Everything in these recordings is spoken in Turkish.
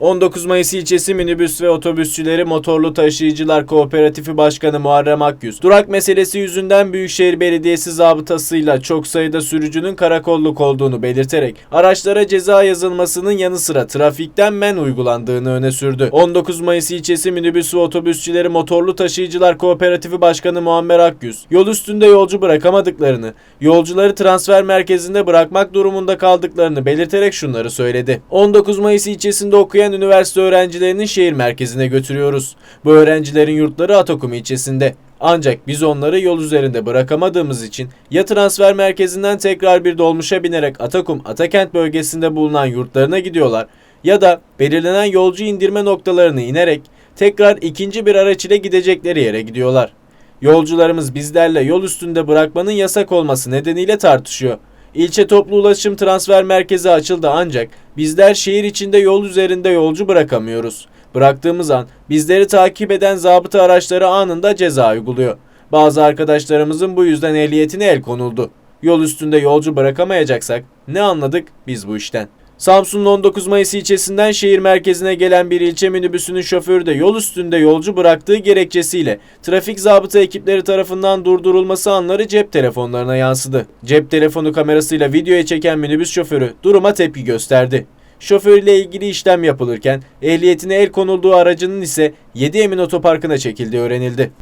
19 Mayıs ilçesi minibüs ve otobüsçüleri motorlu taşıyıcılar kooperatifi başkanı Muharrem Akyüz, durak meselesi yüzünden Büyükşehir Belediyesi zabıtasıyla çok sayıda sürücünün karakolluk olduğunu belirterek araçlara ceza yazılmasının yanı sıra trafikten men uygulandığını öne sürdü. 19 Mayıs ilçesi minibüs ve otobüsçüleri motorlu taşıyıcılar kooperatifi başkanı Muammer Akyüz, yol üstünde yolcu bırakamadıklarını, yolcuları transfer merkezinde bırakmak durumunda kaldıklarını belirterek şunları söyledi. 19 Mayıs ilçesinde okuyan üniversite öğrencilerinin şehir merkezine götürüyoruz. Bu öğrencilerin yurtları Atakum ilçesinde. Ancak biz onları yol üzerinde bırakamadığımız için ya transfer merkezinden tekrar bir dolmuşa binerek Atakum Atakent bölgesinde bulunan yurtlarına gidiyorlar ya da belirlenen yolcu indirme noktalarını inerek tekrar ikinci bir araç ile gidecekleri yere gidiyorlar. Yolcularımız bizlerle yol üstünde bırakmanın yasak olması nedeniyle tartışıyor. İlçe toplu ulaşım transfer merkezi açıldı ancak bizler şehir içinde yol üzerinde yolcu bırakamıyoruz. Bıraktığımız an bizleri takip eden zabıta araçları anında ceza uyguluyor. Bazı arkadaşlarımızın bu yüzden ehliyetine el konuldu. Yol üstünde yolcu bırakamayacaksak ne anladık biz bu işten? Samsun'un 19 Mayıs ilçesinden şehir merkezine gelen bir ilçe minibüsünün şoförü de yol üstünde yolcu bıraktığı gerekçesiyle trafik zabıta ekipleri tarafından durdurulması anları cep telefonlarına yansıdı. Cep telefonu kamerasıyla videoya çeken minibüs şoförü duruma tepki gösterdi. Şoför ile ilgili işlem yapılırken ehliyetine el konulduğu aracının ise 7 Emin Otoparkı'na çekildiği öğrenildi.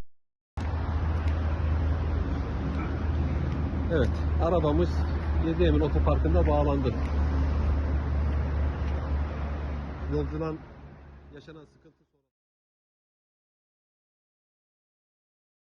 Evet, arabamız 7 Emin Otoparkı'nda bağlandı yolcudan yaşanan sıkıntı